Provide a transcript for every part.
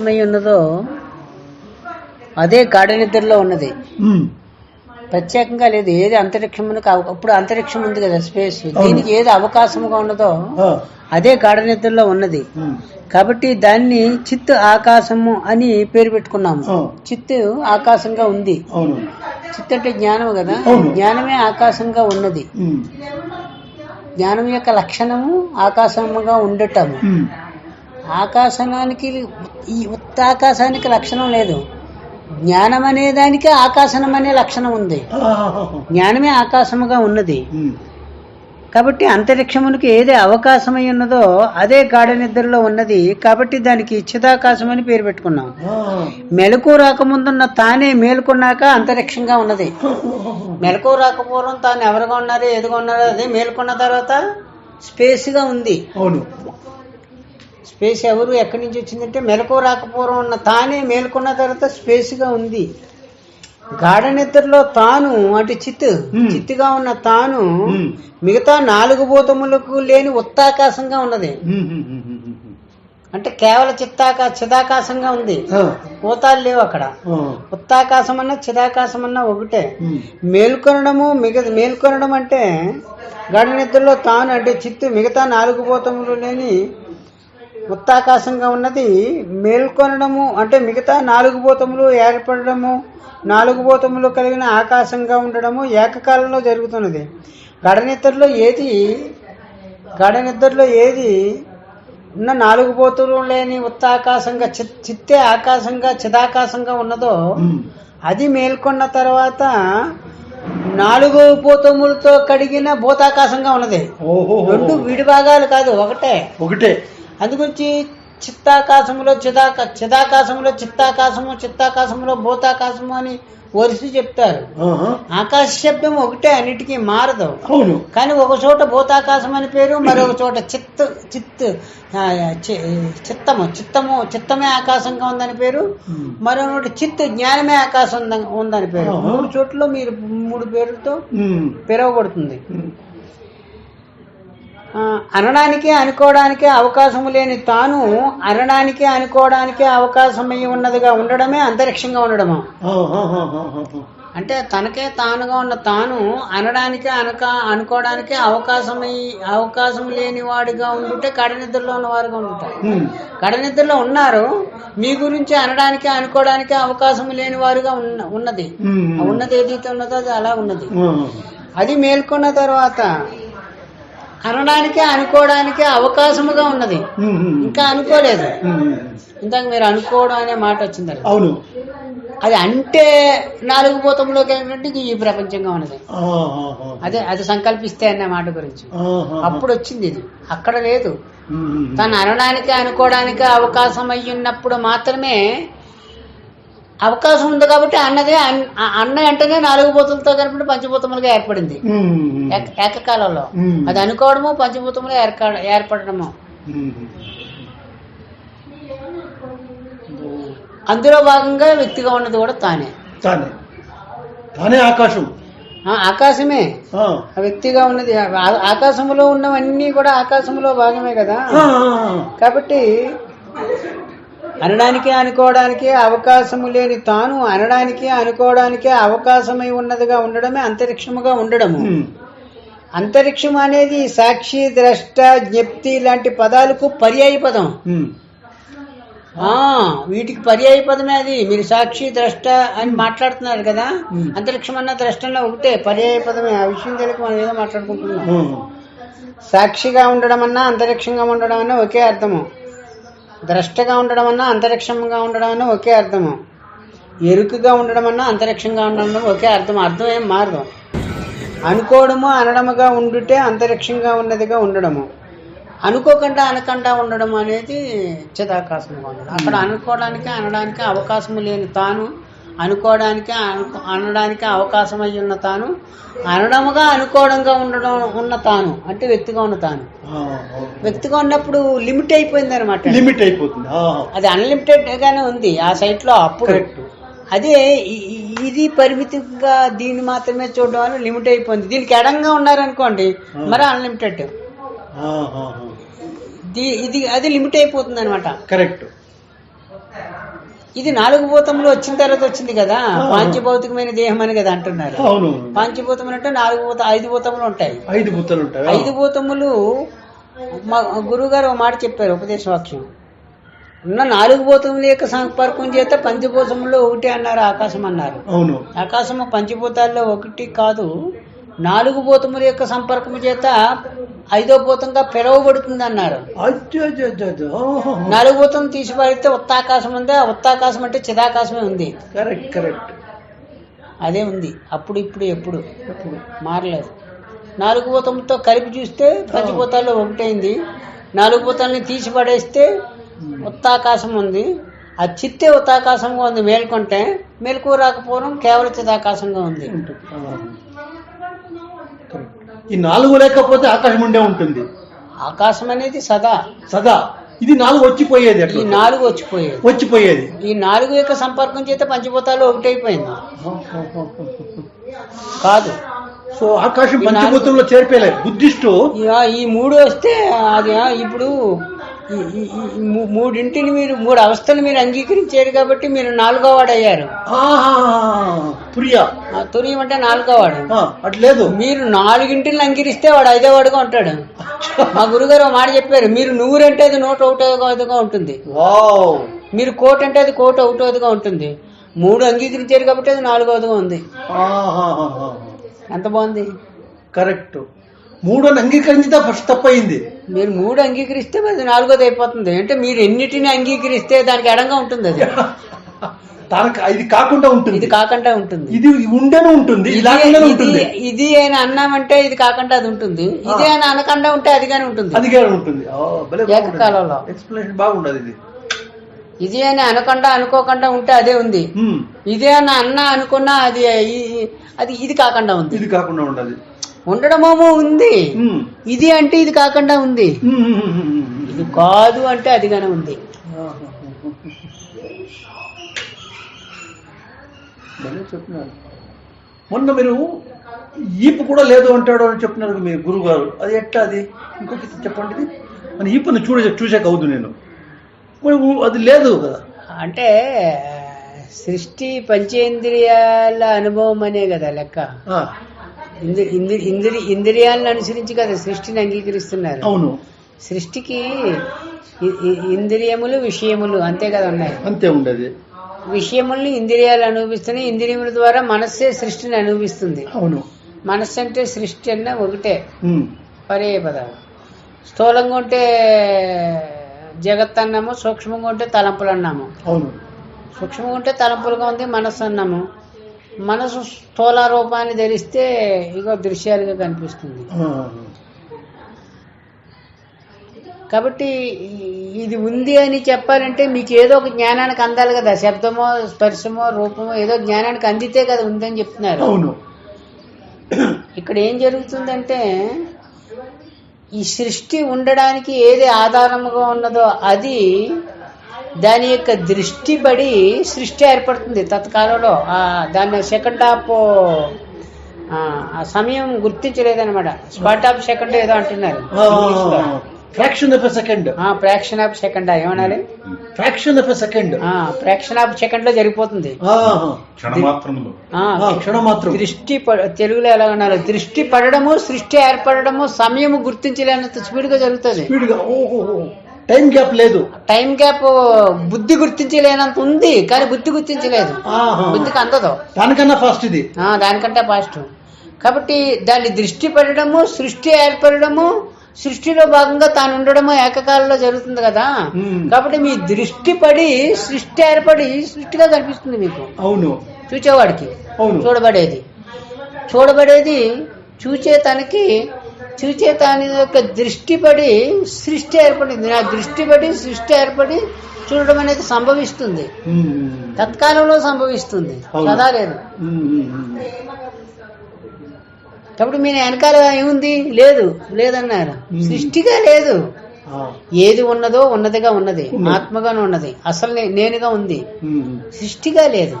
ఏమై ఉన్నదో అదే గాఢ నిద్రలో ఉన్నది. ప్రత్యేకంగా లేదు ఏది అంతరిక్షమునకు ఇప్పుడు అంతరిక్షం ఉంది కదా స్పేస్ దీనికి ఏది అవకాశముగా ఉన్నదో. అదే గాఢ నిద్రలో ఉన్నది. కాబట్టి దాన్ని చిత్తు ఆకాశము అని పేరు పెట్టుకున్నాము. చిత్తు ఆకాశంగా ఉంది చిత్తు అంటే జ్ఞానం కదా. జ్ఞానమే ఆకాశంగా ఉన్నది. జ్ఞానం యొక్క లక్షణము ఆకాశముగా ఉండటము ఉమ్. ఆకాశానికి ఈ ఉత్తాకాశానికి లక్షణం లేదు జ్ఞానం అనే దానికి ఆకాశనం అనే లక్షణం ఉంది. జ్ఞానమే ఆకాశముగా ఉన్నది. కాబట్టి అంతరిక్షమునికి ఏది అవకాశమై ఉన్నదో అదే గాఢ నిద్రలో ఉన్నది కాబట్టి దానికి చిదాకాశం అని పేరు పెట్టుకున్నాం. మెలకు రాకముందున్న తానే మేలుకున్నాక అంతరిక్షంగా ఉన్నది మెలకు రాకపోవడం తాను ఎవరుగా ఉన్నారో ఎదుగా ఉన్నారో అదే మేలుకున్న తర్వాత స్పేస్గా ఉంది స్పేస్ ఎవరు ఎక్కడి నుంచి వచ్చిందంటే మెలకు రాకపోవడం ఉన్న తానే మేలుకున్న తర్వాత స్పేస్గా ఉంది గాఢ నిద్రలో తాను అంటే చిత్తు Hmm. చిత్తుగా ఉన్న తాను. మిగతా నాలుగు భూతములకు లేని ఉత్తాకాశంగా ఉన్నది. అంటే కేవల చిత్తాకా చిదాకాశంగా ఉంది ఆ. భూతాలు లేవు అక్కడ. ఉత్తాకాశం అన్న చిదాకాశం అన్న ఒకటే. మేల్కొనడము మిగ మేల్కొనడం అంటే గాఢ నిద్రలో తాను అంటే చిత్తు మిగతా నాలుగు భూతములు లేని ఉత్తాకాశంగా ఉన్నది మేల్కొనడము అంటే మిగతా నాలుగు భూతములు ఏర్పడము నాలుగు భూతములు కలిగిన ఆకాశంగా ఉండడము ఏకకాలంలో జరుగుతున్నది. గడ నిద్రలో ఏది గడ నిద్రలో ఏది ఉన్న నాలుగు భూతములు లేని ఉత్తాకాశంగా చిత్ చిత్తే ఆకాశంగా చిదాకాశంగా ఉన్నదో. అది మేల్కొన్న తర్వాత నాలుగు భూతములతో కడిగిన భూతాకాశంగా ఉన్నది. రెండు విడి భాగాలు కాదు ఒకటే. ఒకటే. అందుగురించి చిత్తాకాశములో చిదాక చిదాకాశములో చిత్తాకాశము చిత్తాకాశములో భూతాకాశము అని వరుస చెప్తారు. ఆకాశ శబ్దం ఒకటే అన్నిటికీ మారదు అవును కానీ ఒక చోట భూతాకాశం అని పేరు మరొక చోట చిత్ చిత్ చిత్తము చిత్తము చిత్తమే ఆకాశంగా ఉందని పేరు. మరొకటి చిత్ జ్ఞానమే ఆకాశం ఉంద- ఉందని పేరు. మూడు చోట్ల మీరు మూడు పేర్లతో ఉమ్. అనడానికి అనుకోవడానికి అవకాశం లేని తాను అనడానికి అనుకోవడానికి అవకాశమై ఉన్నదిగా ఉండడమే అంతరిక్షంగా ఉండడము. అంటే తనకే తానుగా ఉన్న తాను అనడానికి అనక అనుకోవడానికి అవకాశమై అవకాశం లేని వాడిగా ఉండుంటే కడనిద్రలో ఉన్నవారుగా ఉంటారు ఉమ్. కడనిద్రలో ఉన్నారు మీ గురించి అనడానికి అనుకోవడానికి అవకాశం లేని వారుగా ఉన్న ఉన్నది ఉన్నది ఏదైతే ఉన్నదో అది అలా ఉన్నది. అది మేల్కొన్న తర్వాత అనడానికి అనుకోవడానికి అవకాశముగా ఉన్నది. ఇంకా అనుకోలేదు. ఇందాక మీరు అనుకోవడం అనే మాట వచ్చింది కదా. అవును అది అంటే నాలుగు భూతంలోకి ఏంటంటే ఈ ప్రపంచంగా ఉన్నది. అదే అది సంకల్పిస్తే అనే మాట గురించి. అప్పుడు వచ్చింది ఇది అక్కడ లేదు. తను అనడానికి అనుకోవడానికి అవకాశం అయ్యి ఉన్నప్పుడు మాత్రమే అవకాశం ఉంది కాబట్టి అన్నదే అన్న వెంటనే నాలుగు భూతులతో కలిపి పంచభూతములుగా ఏర్పడింది. ఏకకాలంలో. అది అనుకోవడము పంచభూతములు ఉమ్. అందులో భాగంగా వ్యక్తిగా ఉన్నది కూడా తానే. తానే. తానే ఆకాశం. ఆకాశమే. వ్యక్తిగా ఉన్నది. ఆ- ఆకాశములో ఉన్నవన్నీ కూడా ఆకాశములో భాగమే కదా. కాబట్టి అనడానికి అనుకోవడానికి అవకాశము లేని తాను అనడానికి అనుకోవడానికి అవకాశమై ఉన్నదిగా ఉండడమే అంతరిక్షముగా ఉండడము. అంతరిక్షం అనేది సాక్షి ద్రష్ట జ్ఞప్తి లాంటి పదాలకు పర్యాయ పదం. వీటికి పర్యాయ పదమే అది. మీరు సాక్షి ద్రష్ట అని మాట్లాడుతున్నారు కదా. అంతరిక్షం అన్న ద్రష్టంలో ఒకటే పర్యాయ పదమే. ఆ విషయం తెలియక మనం ఏదో మాట్లాడుకుంటున్నాం. సాక్షిగా ఉండడం అన్నా అంతరిక్షంగా ఉండడం అన్నా ఒకే అర్థము. ద్రష్టగా ఉండడం అన్నా అంతరిక్షంగా ఉండడం అన్నా ఒకే అర్థము. ఎరుకుగా ఉండడం అన్నా అంతరిక్షంగా ఉండడం ఒకే అర్థం. అర్థం ఏం మారదు. అనుకోవడము అనడముగా ఉండుటే అంతరిక్షంగా ఉన్నదిగా ఉండడము. అనుకోకుండా అనకుండా ఉండడం అనేది చిదాకాశంగా ఉండడం అక్కడ అనుకోవడానికి అనడానికి అవకాశం లేని తాను అనుకోవడానికి అనుకో- అనడానికి అవకాశం అయి ఉన్న తాను అనడముగా అనుకోవడంగా ఉండడం ఉన్న తాను అంటే వ్యక్తిగా ఉన్న తాను. వ్యక్తిగా ఉన్నప్పుడు లిమిట్ అయిపోయింది అనమాట లిమిట్ అయిపోతుంది. అది అన్లిమిటెడ్ గానే ఉంది ఆ సైట్లో అప్పుడు అదే ఇది పరిమితిగా దీన్ని మాత్రమే చూడడం వల్ల లిమిట్ అయిపోయింది. దీనికి ఎడంగా ఉన్నారనుకోండి మరి అన్లిమిటెడ్. ఇది అది లిమిట్ అయిపోతుంది అనమాట కరెక్ట్ ఇది నాలుగు భూతములు వచ్చిన తర్వాత వచ్చింది కదా. పాంచభౌతికమైన దేహం అని కదా అంటున్నారు. అవును. పాంచభూతములు అంటే నాలుగు భూత ఐదు భూతములు ఉంటాయి. ఐదు బుత్తలు ఉంటాయి. ఐదు భూతములు మా గురుగారు ఒక మాట చెప్పారు ఉపదేశ వాక్యం ఉన్న నాలుగు భూతముల యొక్క సంపర్కం చేత పంచభూతములో ఒకటి అన్నారు ఆకాశం అన్నారు. అవును. ఆకాశము పంచభూతాల్లో ఒకటి కాదు నాలుగు భూతముల యొక్క సంపర్కము చేత ఐదో భూతంగా పిలువబడుతుంది అన్నారు నాలుగు భూతం తీసి పడితే ఉత్తాకాశం ఉంది. ఆ ఉత్తాకాశం అంటే చిదాకాశమే ఉంది. Correct correct. అదే ఉంది. అప్పుడు ఇప్పుడు ఎప్పుడు? మారలేదు. నాలుగు భూతంతో కలిపి చూస్తే పంచభూతాల్లో ఒకటైంది. నాలుగు భూతాలని తీసి పడేస్తే ఉత్తాకాశం ఉంది. ఆ చిత్తే ఉత్తాకాశంగా ఉంది. మేల్కొంటే మేల్కో రాకపోవడం కేవలం చిదాకాశంగా ఉంది. ఈ నాలుగు లేకపోతే ఆకాశం ఉండే ఉంటుంది. ఆకాశం అనేది సదా. సదా. ఇది నాలుగు వచ్చిపోయేది ఈ నాలుగు వచ్చిపోయేది. వచ్చిపోయేది. ఈ నాలుగు యొక్క సంపర్కం చేత పంచభూతాలు ఒకటైపోయింది. కాదు. సో ఆకాశం పంచభూతంలో చేరిపోయలేదు. బుద్ధిస్టు ఈ మూడు వస్తే అది ఇప్పుడు మూడింటిని మీరు మూడు అవస్థలు మీరు అంగీకరించారు కాబట్టి మీరు నాలుగో వాడు అయ్యారు తురియం అంటే నాలుగో వాడు. అట్లేదు మీరు నాలుగింటిని అంగీకరిస్తే వాడు ఐదో వాడుగా ఉంటాడు. మా గురుగారు మాట చెప్పారు మీరు నూరంటే అది నూట ఒకటోదిగా ఉంటుంది. మీరు కోట్ అంటే అది కోట్ ఒకటోదిగా ఉంటుంది. మూడు అంగీకరించారు కాబట్టి అది నాలుగోదిగా ఉంది. ఎంత బాగుంది? కరెక్ట్. మూడోని అంగీకరించితే ఫస్ట్ తప్పయింది. మీరు మూడు అంగీకరిస్తే అది నాలుగోది అయిపోతుంది. అంటే మీరు ఎన్నిటిని అంగీకరిస్తే దానికి ఎడంగా ఉంటుంది అది. తనకు ఇది కాకుండా ఉంటుంది. ఇది కాకుండా ఉంటుంది. ఇది ఉండేనే ఉంటుంది ఇలాగనే ఉంటుంది. ఇది- అని అన్నామంటే ఇది కాకుండా అది ఉంటుంది. ఇది అని అనకుండా ఉంటే అదిగానే ఉంటుంది. అది కూడా ఉంటుంది. ఏకకాలంలో. ఎక్స్ప్లెనేషన్ బాగుండదు ఇది. ఇది అని అనకుండా అనుకోకుండా ఉంటే అదే ఉంది. ఇదే అని అన్నా అనుకున్నా అది అది ఇది కాకుండా ఉంది. ఇది కాకుండా ఉండదు. ఉండడమేమో ఉంది. ఇది అంటే ఇది కాకుండా ఉంది. ఇది కాదు అంటే అదిగానే ఉంది. చెప్తున్నారు మొన్న మీరు ఈపు కూడా లేదు అంటాడు అని చెప్తున్నారు మీ గురువు గారు అది ఎట్లా అది? ఇంకొక చెప్పండి మన ఈపుని చూడ చూసాక అవుదు నేను. అది లేదు కదా. అంటే సృష్టి పంచేంద్రియాల అనుభవం అనే కదా లెక్క. ఇంద్రి ఇంద్రి ఇంద్రి ఇంద్రియాలను అనుసరించి కదా సృష్టిని అంగీకరిస్తున్నారు. అవును. సృష్టికి ఇంద్రియములు విషయములు అంతే కదా ఉన్నాయి. అంతే ఉండదు. విషయముల్ని ఇంద్రియాలు అనుభవిస్తున్నాయి. ఇంద్రియముల ద్వారా మనస్సే సృష్టిని అనుభవిస్తుంది. అవును. మనస్సు అంటే సృష్టి అన్న ఒకటే. పర్యాయ పదాలు స్థూలంగా ఉంటే జగత్ అన్నాము సూక్ష్మంగా ఉంటే తలంపులు అన్నాము అవును. సూక్ష్మంగా ఉంటే తలంపులుగా ఉంది మనస్సు అన్నాము మనసు స్థూల రూపాన్ని ధరిస్తే ఇగో దృశ్యాలుగా కనిపిస్తుంది. కాబట్టి ఇది ఉంది అని చెప్పాలంటే మీకు ఏదో ఒక జ్ఞానానికి అందాలి కదా. శబ్దమో స్పర్శమో రూపమో ఏదో జ్ఞానానికి అందితే కదా ఉందని చెప్తున్నారు. అవును. ఇక్కడ ఏం జరుగుతుందంటే ఈ సృష్టి ఉండడానికి ఏది ఆధారముగా ఉన్నదో అది దాని యొక్క దృష్టి పడి సృష్టి ఏర్పడుతుంది. తత్కాలంలో ఆ దాన్ని సెకండ్ హాఫ్ ఆ సమయం గుర్తించలేదన్నమాట. స్పాట్ ఆఫ్ సెకండ్ ఏదో అంటున్నారు. ఫ్రాక్షన్ ఆఫ్ ఎ సెకండ్ ఆ, ఫ్రాక్షన్ ఆఫ్ సెకండ్ ఏమనాలి? ఫ్రాక్షన్ ఆఫ్ ఎ సెకండ్ ఆ, ఫ్రాక్షన్ ఆఫ్ సెకండ్లో జరిగిపోతుంది. దృష్టి తెలుగులో ఎలా ఉన్నారు దృష్టి పడడము సృష్టి ఏర్పడము సమయము గుర్తించలేనంత స్పీడ్గా జరుగుతుంది. స్పీడ్గా ఓహో. టైం గ్యాప్ లేదు. టైం గ్యాప్ బుద్ధి గుర్తించలేనంత ఉంది కానీ బుద్ధి గుర్తించలేదు. బుద్ధికి అందదు. దానికన్నా ఫాస్ట్ ఇది. దానికంటే ఫాస్ట్ కాబట్టి దాన్ని దృష్టి పడడము సృష్టి ఏర్పడము సృష్టిలో భాగంగా తాను ఉండడము ఏకకాలంలో జరుగుతుంది కదా. కాబట్టి మీ దృష్టి పడి సృష్టి ఏర్పడి సృష్టిగా కనిపిస్తుంది మీకు. అవును. చూచేవాడికి. అవును. చూడబడేది. చూడబడేది చూచే తనకి చూచే తన యొక్క దృష్టి పడి సృష్టి ఏర్పడింది నా దృష్టి పడి సృష్టి ఏర్పడి చూడడం అనేది సంభవిస్తుంది. తత్కాలంలో సంభవిస్తుంది. సదా లేదు. కాబట్టి మీరు వెనకాల ఏముంది లేదు లేదన్నారు. సృష్టిగా లేదు. ఏది ఉన్నదో ఉన్నదిగా ఉన్నది. ఆత్మగానే ఉన్నది అసలు నేనుగా ఉంది. సృష్టిగా లేదు.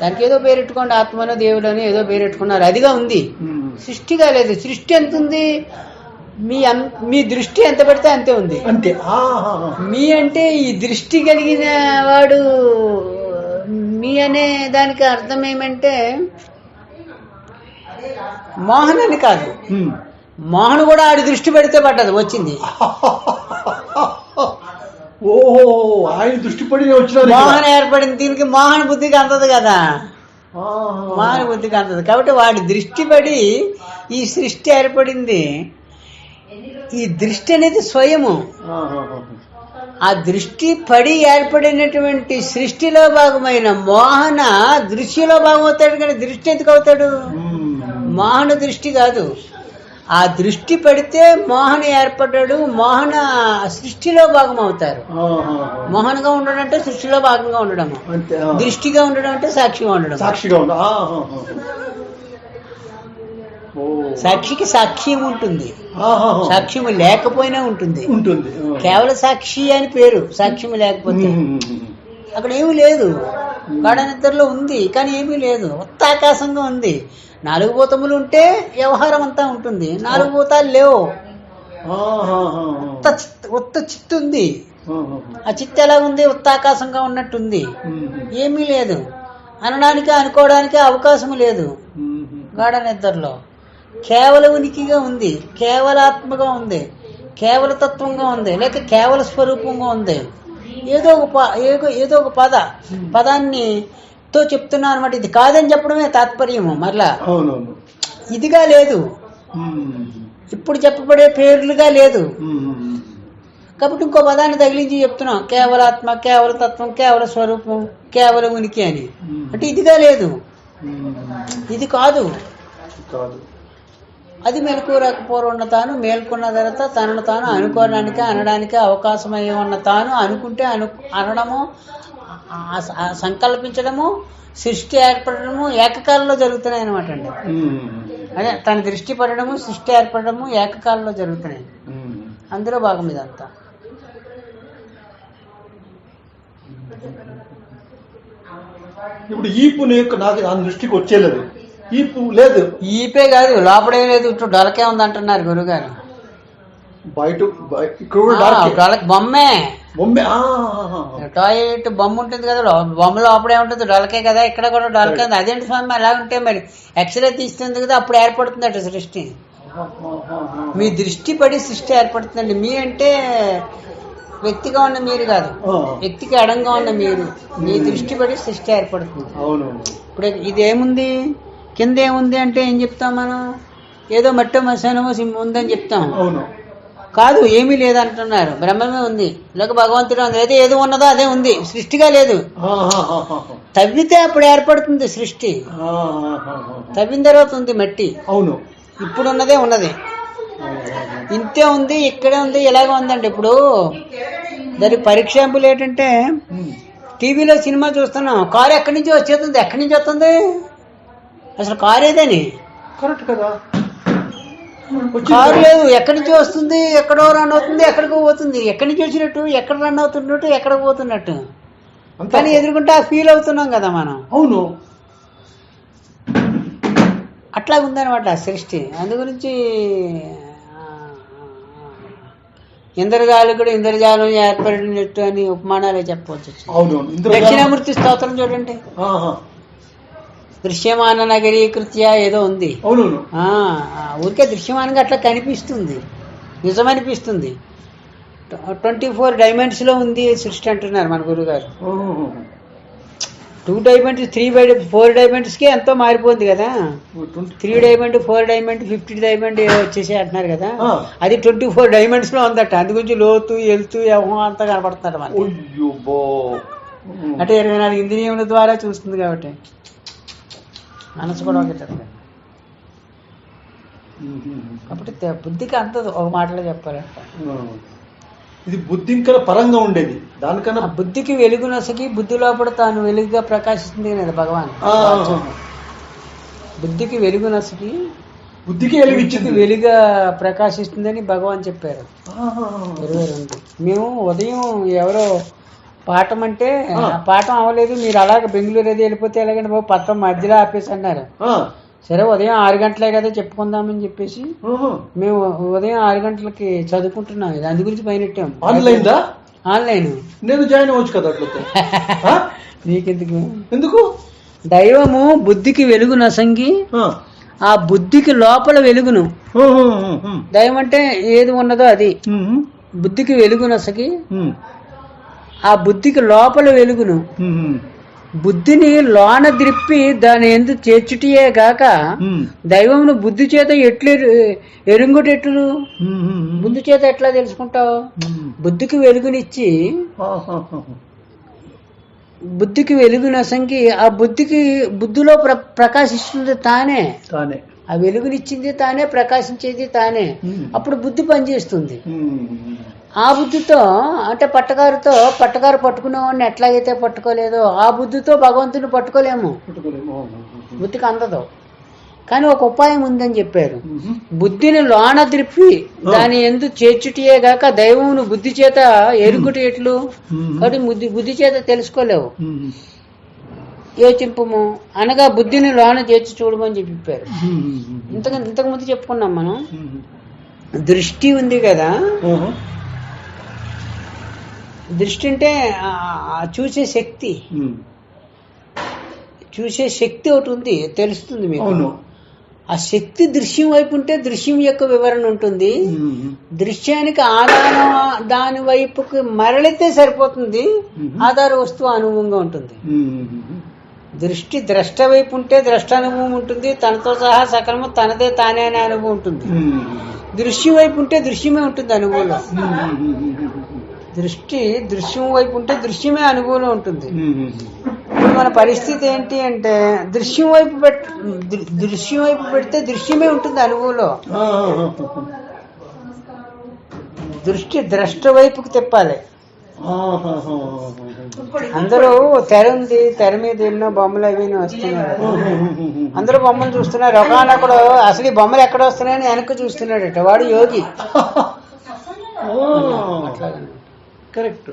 దానికి ఏదో పేరెట్టుకోండి ఆత్మనో దేవుడని ఏదో పేరెట్టుకున్నారు అదిగా ఉంది. సృష్టిగా లేదు. సృష్టి ఎంత ఉంది? మీ మీ దృష్టి ఎంత పెడితే అంతే ఉంది. అంతే. మీ అంటే ఈ దృష్టి కలిగిన వాడు మీ అనే దానికి అర్థం ఏమంటే మోహన్ అని కాదు. మోహన్ కూడా ఆడి దృష్టి పెడితే పడ్డది వచ్చింది. ఓహో ఆయన దృష్టి పడి ఇక్కడ. మోహన్ ఏర్పడింది దీనికి మోహన్ బుద్ధికి అందదు కదా. మోహన్ బుద్ధికి అందదు కాబట్టి వాడి దృష్టి పడి ఈ సృష్టి ఏర్పడింది ఈ దృష్టి అనేది స్వయము. ఆ దృష్టి పడి ఏర్పడినటువంటి సృష్టిలో భాగమైన మోహన దృష్టిలో భాగం అవుతాడు కానీ దృష్టి ఎందుకు అవుతాడు. మోహన దృష్టి కాదు ఆ దృష్టి పడితే మోహన ఏర్పడ్డాడు. మోహన సృష్టిలో భాగం అవుతారు. మోహనగా ఉండడం అంటే సృష్టిలో భాగంగా ఉండడం. దృష్టిగా ఉండడం అంటే సాక్షిగా ఉండడం. సాక్షిగా సాక్షికి సాక్ష్యం ఉంటుంది. సాక్ష్యం లేకపోయినా ఉంటుంది. ఉంటుంది. కేవల సాక్షి అని పేరు సాక్ష్యం లేకపోతే. అక్కడ ఏమీ లేదు. గాఢ నిద్రలో ఉంది కానీ ఏమీ లేదు. ఉత్త ఆకాశంగా ఉంది. నాలుగు భూతములు ఉంటే వ్యవహారం అంతా ఉంటుంది. నాలుగు భూతాలు లేవు. ఉత్త చిత్- ఉత్త చిత్తు ఉంది. ఆ చిత్తు ఎలా ఉంది? ఉత్త ఆకాశంగా ఉన్నట్టుంది. ఏమీ లేదు. అనడానికి అనుకోవడానికి అవకాశం లేదు. గాఢ నిద్రలో. కేవల ఉనికిగా ఉంది. కేవలాత్మగా ఉంది. కేవల తత్వంగా ఉంది. లేక కేవల స్వరూపంగా ఉంది. ఏదో ఒక ఏదో ఒక పద పదాన్ని తో చెప్తున్నా అనమాట ఇది కాదని చెప్పడమే తాత్పర్యము. మరలా ఇదిగా లేదు. ఇప్పుడు చెప్పబడే పేర్లుగా లేదు. కాబట్టి ఇంకో పదాన్ని తగిలించి చెప్తున్నాం. కేవలాత్మ కేవల తత్వం కేవల స్వరూపం కేవల ఉనికి అని. అంటే ఇదిగా లేదు. ఇది కాదు. అది మెలకువరాకపోరు ఉన్న తాను మేల్కొన్న తర్వాత తనను తాను అనుకోవడానికి అనడానికి అవకాశం అయి ఉన్న తాను అనుకుంటే అను అనడము సంకల్పించడము సృష్టి ఏర్పడము ఏకకాలంలో జరుగుతున్నాయి అనమాట అండి. అదే తన దృష్టి పడడము సృష్టి ఏర్పడము ఏకకాలంలో జరుగుతున్నాయి. అందులో భాగం ఇదంతా. ఇప్పుడు ఈపు నీకు నాకు నా దృష్టికి వచ్చేలేదు ఈపు లేదు. ఈపే కాదు లోపడేం లేదు ఇటు డొలకే ఉంది అంటున్నారు గురుగారు. బయట ఇక్కడ కూడా బొమ్మే. బొమ్మే. టాయిలెట్ బొమ్మ ఉంటుంది కదా లో- బొమ్మ లోపడే ఉంటుంది డొలకే కదా ఇక్కడ కూడా డొలకే ఉంది. అదేంటి స్వామి అలా ఉంటే మరి ఎక్స్రే తీస్తుంది కదా అప్పుడు ఏర్పడుతుంది అటు సృష్టి. మీ దృష్టి పడి సృష్టి ఏర్పడుతుందండి. మీ అంటే వ్యక్తిగా ఉన్న మీరు కాదు. వ్యక్తికి అడంగా ఉన్న మీరు. మీ దృష్టి పడి సృష్టి ఏర్పడుతుంది. అవును. ఇప్పుడు ఇది ఏముంది కింద ఏముంది అంటే ఏం చెప్తాం మనం? ఏదో మట్టో మశానమో సింహం ఉందని చెప్తాం. అవును. కాదు ఏమీ లేదంటున్నారు. బ్రహ్మమే ఉంది. లేక భగవంతుడు ఉంది. అయితే ఏది ఉన్నదో అదే ఉంది. సృష్టిగా లేదు. తవ్వితే అప్పుడు ఏర్పడుతుంది సృష్టి. తవ్విన తర్వాత ఉంది మట్టి. అవును. ఇప్పుడు ఉన్నదే. ఉన్నది. ఇంతే ఉంది ఇక్కడే ఉంది ఇలాగే ఉందండి. ఇప్పుడు దాని పరీక్షాంపులు ఏంటంటే. టీవీలో సినిమా చూస్తున్నాం. కారు ఎక్కడి నుంచి వచ్చేస్తుంది ఎక్కడి నుంచి వస్తుంది? అసలు కారు ఏదని? కరెక్ట్ కదా. వచ్చింది. కారు లేదు ఎక్కడి నుంచి వస్తుంది ఎక్కడో రన్ అవుతుంది ఎక్కడికో పోతుంది. ఎక్కడి నుంచి వచ్చినట్టు ఎక్కడ రన్ అవుతున్నట్టు ఎక్కడికి పోతున్నట్టు. కానీ ఎదుర్కొంటే ఆ ఫీల్ అవుతున్నాం కదా మనం. అవును. అట్లా ఉందన్నమాట సృష్టి. అందు గురించి ఇంద్రజాలకుడు ఇంద్రజాలం ఏర్పడినట్టు అని ఉపమానాలే చెప్పవచ్చు దక్షిణామూర్తి స్తోత్రం చూడండి. దృశ్యమాన నగరీకృత్య ఏదో ఉంది. అవునవును. ఊరికే దృశ్యమానంగా అట్లా కనిపిస్తుంది. నిజమనిపిస్తుంది. ట్వంటీ ఫోర్ డైమండ్స్లో ఉంది సృష్టి అంటున్నారు మన గురుగారు. Two diamonds three by four డైమండ్స్కి ఎంతో మారిపోయింది కదా. Three diamond four diamond fifty diamond వచ్చేసి అంటున్నారు కదా. అది ట్వంటీ ఫోర్ డైమండ్స్లో ఉందట. అందు గురించి లోతు ఎలుతు యవం అంతా కనపడుతున్నారు. అంటే ఇరవై నాలుగు ఇంద్రియముల ద్వారా చూస్తుంది కాబట్టి. ఉమ్. కాబట్టి బుద్ధికి అంత ఒక మాటలో చెప్పాలంట. ఇది బుద్ధి ఇంకా పరంగా ఉండేది దానికన్నా బుద్ధికి వెలుగు నొసగి బుద్ధి లోపల తాను వెలుగుగా ప్రకాశిస్తుంది కదా భగవాన్ బుద్ధికి వెలుగు నొసగి బుద్ధికి వెలిగించింది వెలుగా ప్రకాశిస్తుందని భగవాన్ చెప్పారు. ఇరవై రెండు మేము ఉదయం ఎవరో పాఠం అంటే పాఠం అవ్వలేదు మీరు అలాగ బెంగళూరు అది వెళ్ళిపోతే ఎలాగండి బాబు? పత్రం మధ్యలో ఆపేసి అన్నారు. సరే ఉదయం ఆరు గంటలే కదా చెప్పుకుందామని చెప్పేసి. మేము ఉదయం ఆరు గంటలకి చదువుకుంటున్నాం. ఇది అందు గురించి పైన ఆన్లైన్ ఆన్లైన్. నేను జాయిన్ అవ్వచ్చు కదా ఆ? నీకెందుకు? ఎందుకు? దైవము బుద్ధికి వెలుగు నసంగి ఆ. బుద్ధికి లోపల వెలుగును. దైవం అంటే ఏది ఉన్నదో అది. బుద్ధికి వెలుగు నసగి ఆ బుద్ధికి లోపల వెలుగును. బుద్ధిని లోన ద్రిప్పి దాని ఎందు చేర్చుటియే గాక ఉమ్, దైవమును బుద్ధి చేత ఎట్లు ఎరు- ఎరుంగుటెట్లు. బుద్ధి చేత ఎట్లా తెలుసుకుంటావు. బుద్ధికి వెలుగునిచ్చి. బుద్ధికి వెలుగు నసంగి ఆ బుద్ధికి బుద్ధిలో ప్ర ప్రకాశిస్తుంది తానే. తానే. ఆ వెలుగునిచ్చింది తానే ప్రకాశించేది తానే. అప్పుడు బుద్ధి పనిచేస్తుంది. ఆ బుద్ధితో అంటే పట్టకారుతో పట్టకారు పట్టుకునేవాడిని ఎట్లాగైతే పట్టుకోలేదో ఆ బుద్ధితో భగవంతుని పట్టుకోలేము. బుద్ధికి అందదు. కానీ ఒక ఉపాయం ఉందని చెప్పారు. బుద్ధిని లోన త్రిప్పి దాని ఎందు చేర్చుటియే గాక దైవమును బుద్ధి చేత ఎరుగుట ఎట్లు కాబట్టి బుద్ధి బుద్ధి చేత తెలుసుకోలేవు. యోచింపము అనగా బుద్ధిని లోన చేర్చి చూడమని చెప్పారు. ఇంతకు ఇంతకు ముందు చెప్పుకున్నాం మనం. దృష్టి ఉంది కదా. దృష్టి అంటే చూసే శక్తి. చూసే శక్తి ఒకటి ఉంది తెలుస్తుంది మీకు. ఆ శక్తి దృశ్యం వైపు ఉంటే దృశ్యం యొక్క వివరణ ఉంటుంది. దృశ్యానికి ఆధారం దాని వైపుకి మరలితే సరిపోతుంది. ఆధార వస్తువు అనుభవంగా ఉంటుంది. దృష్టి ద్రష్ట వైపు ఉంటే ద్రష్ట అనుభవం ఉంటుంది తనతో సహా సకలము తనదే తానే అనే అనుభవం ఉంటుంది. దృశ్యం వైపు ఉంటే దృశ్యమే ఉంటుంది అనుభవంలో. దృష్టి దృశ్యం వైపు ఉంటే దృశ్యమే అనుభవంలో ఉంటుంది. మన పరిస్థితి ఏంటి అంటే దృశ్యం వైపు పెట్ దృశ్యం వైపు పెడితే దృశ్యమే ఉంటుంది అనుభవంలో. దృష్టి ద్రష్ట వైపుకి తిప్పాలి. అందరూ తెర ఉంది తెర మీద ఎన్నో బొమ్మలు అవి ఇవి వస్తున్నాయి. అందరూ బొమ్మలు చూస్తున్నారు. ఒకనొకడు అసలు ఈ బొమ్మలు ఎక్కడ వస్తున్నాయని వెనక్కి చూస్తున్నాడట. వాడు యోగి. కరెక్ట్.